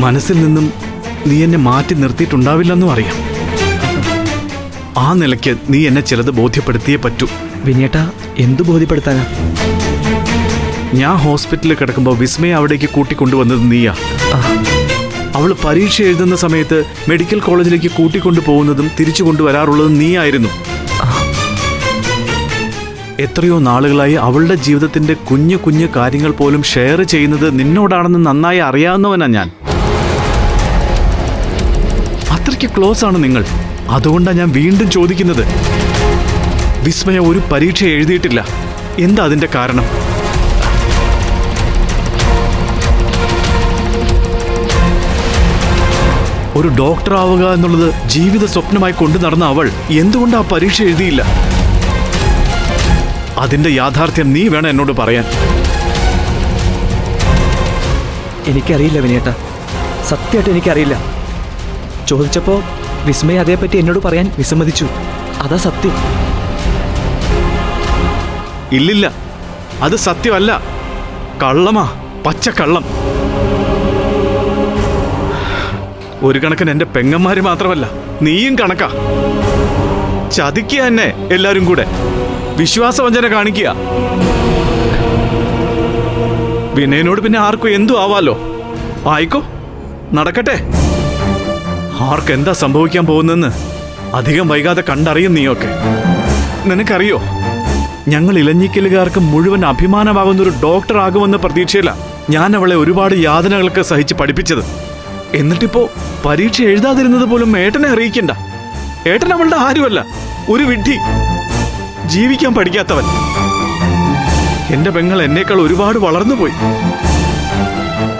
മനസ്സിൽ നിന്നും നീ എന്നെ മാറ്റി നിർത്തിയിട്ടുണ്ടാവില്ലെന്നും അറിയാം. ആ നിലയ്ക്ക് നീ എന്നെ ചിലത് ബോധ്യപ്പെടുത്തിയേ പറ്റൂ. വിനിയേട്ട എന്തു ബോധ്യപ്പെടുത്താനാ? ഞാൻ ഹോസ്പിറ്റലിൽ കിടക്കുമ്പോൾ വിസ്മയെ അവിടേക്ക് കൂട്ടിക്കൊണ്ടുവന്നത് നീയാ. അവൾ പരീക്ഷ എഴുതുന്ന സമയത്ത് മെഡിക്കൽ കോളേജിലേക്ക് കൂട്ടിക്കൊണ്ടു പോകുന്നതും തിരിച്ചു കൊണ്ടുവരാറുള്ളതും നീയായിരുന്നു. എത്രയോ നാളുകളായി അവളുടെ ജീവിതത്തിന്റെ കുഞ്ഞു കുഞ്ഞു കാര്യങ്ങൾ പോലും ഷെയർ ചെയ്യുന്നത് നിന്നോടാണെന്ന് നന്നായി അറിയാവുന്നവനാ ഞാൻ. അത്രയ്ക്ക് ക്ലോസ് ആണ് നിങ്ങൾ. അതുകൊണ്ടാണ് ഞാൻ വീണ്ടും ചോദിക്കുന്നത്. വിസ്മയ ഒരു പരീക്ഷ എഴുതിയിട്ടില്ല. എന്താ അതിന്റെ കാരണം? ഒരു ഡോക്ടർ ആവുക എന്നുള്ളത് ജീവിത സ്വപ്നമായി കൊണ്ടു നടന്ന അവൾ എന്തുകൊണ്ട് ആ പരീക്ഷ എഴുതിയില്ല? അതിന്റെ യാഥാർത്ഥ്യം നീ വേണം എന്നോട് പറയാൻ. എനിക്കറിയില്ല വിനേട്ട സത്യമായിട്ട് എനിക്കറിയില്ല. ചോദിച്ചപ്പോൾ വിസ്മയ അതേപ്പറ്റി എന്നോട് പറയാൻ വിസമ്മതിച്ചു. അതാ സത്യം. ഇല്ലില്ല. അത് സത്യമല്ല. കള്ളമാ. പച്ച കള്ളം ഒരു കണക്കിന് എന്റെ പെങ്ങന്മാര് മാത്രമല്ല നീയും കണക്കാ. ചതിക്കുക എന്നെ എല്ലാരും കൂടെ. വിശ്വാസവഞ്ചന കാണിക്കുക. വിനയനോട് പിന്നെ ആർക്കും എന്തു ആവാലോ? ആയിക്കോ. നടക്കട്ടെ. ആർക്ക് എന്താ സംഭവിക്കാൻ പോകുന്നെന്ന് അധികം വൈകാതെ കണ്ടറിയും നീയൊക്കെ. നിനക്കറിയോ? ഞങ്ങൾ ഇലഞ്ഞിക്കലുകാർക്ക് മുഴുവൻ അഭിമാനമാകുന്ന ഒരു ഡോക്ടർ ആകുമെന്ന പ്രതീക്ഷയില്ല ഞാൻ അവളെ ഒരുപാട് യാതനകൾക്ക് സഹിച്ച് പഠിപ്പിച്ചത്. എന്നിട്ടിപ്പോ പരീക്ഷ എഴുതാതിരുന്നത് പോലും ഏട്ടനെ അറിയിക്കണ്ട. ഏട്ടൻ അവളുടെ ആരുമല്ല ഒരു വിഡ്ഢി. ജീവിക്കാൻ പഠിക്കാത്തവൻ. എന്റെ പെങ്ങൾ എന്നേക്കാൾ ഒരുപാട് വളർന്നുപോയി.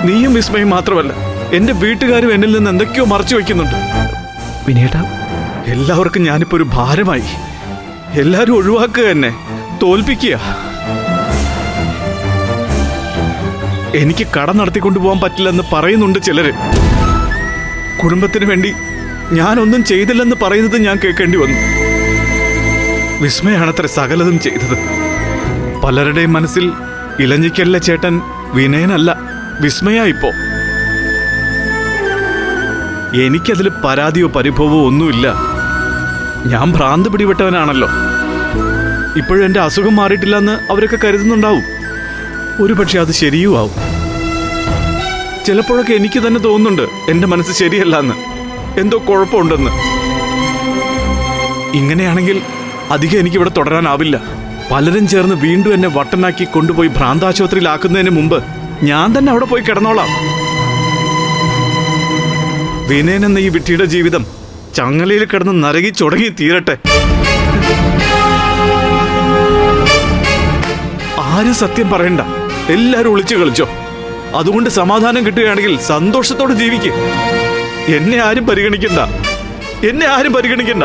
നീയും വിസ്മയും മാത്രമല്ല എന്റെ വീട്ടുകാരും എന്നിൽ നിന്ന് എന്തൊക്കെയോ മറച്ചു വെക്കുന്നുണ്ട് വിനേട്ടാ. എല്ലാവർക്കും ഞാനിപ്പോ ഒരു ഭാരമായി. എല്ലാരും ഒഴിവാക്കുക എന്നെ. തോൽപ്പിക്കുക. എനിക്ക് കട നടത്തിക്കൊണ്ടു പോകാൻ പറ്റില്ലെന്ന് പറയുന്നുണ്ട് ചിലര്. കുടുംബത്തിന് വേണ്ടി ഞാനൊന്നും ചെയ്തില്ലെന്ന് പറയുന്നത് ഞാൻ കേൾക്കേണ്ടി വന്നു. വിസ്മയാണത്ര സകലതും ചെയ്തത്. പലരുടെയും മനസ്സിൽ ഇലഞ്ഞിക്കല്ല ചേട്ടൻ വിനയനല്ല വിസ്മയ ഇപ്പോ എനിക്കതിൽ പരാതിയോ പരിഭവമോ ഒന്നുമില്ല. ഞാൻ ഭ്രാന്ത് പിടിപെട്ടവനാണല്ലോ. ഇപ്പോഴും എന്റെ അസുഖം മാറിയിട്ടില്ലെന്ന് അവരൊക്കെ കരുതുന്നുണ്ടാവും. ഒരുപക്ഷെ അത് ശരിയും ആവും. ചിലപ്പോഴൊക്കെ എനിക്ക് തന്നെ തോന്നുന്നുണ്ട് എന്റെ മനസ്സ് ശരിയല്ല എന്ന് എന്തോ കുഴപ്പമുണ്ടെന്ന്. ഇങ്ങനെയാണെങ്കിൽ അധികം എനിക്കിവിടെ തുടരാനാവില്ല. പലരും ചേർന്ന് വീണ്ടും എന്നെ വട്ടനാക്കി കൊണ്ടുപോയി ഭ്രാന്താശുപത്രിയിലാക്കുന്നതിന് മുമ്പ് ഞാൻ തന്നെ അവിടെ പോയി കിടന്നോളാം. വിനയൻ എന്ന ഈ വിട്ടിയുടെ ജീവിതം ചങ്ങലയിൽ കിടന്ന് നരകി ചുടങ്ങി തീരട്ടെ. ആരും സത്യം പറയണ്ട. എല്ലാരും ഒളിച്ചു കളിച്ചോ. അതുകൊണ്ട് സമാധാനം കിട്ടുകയാണെങ്കിൽ സന്തോഷത്തോടെ ജീവിക്ക്. എന്നെ ആരും പരിഗണിക്കണ്ട. എന്നെ ആരും പരിഗണിക്കണ്ട.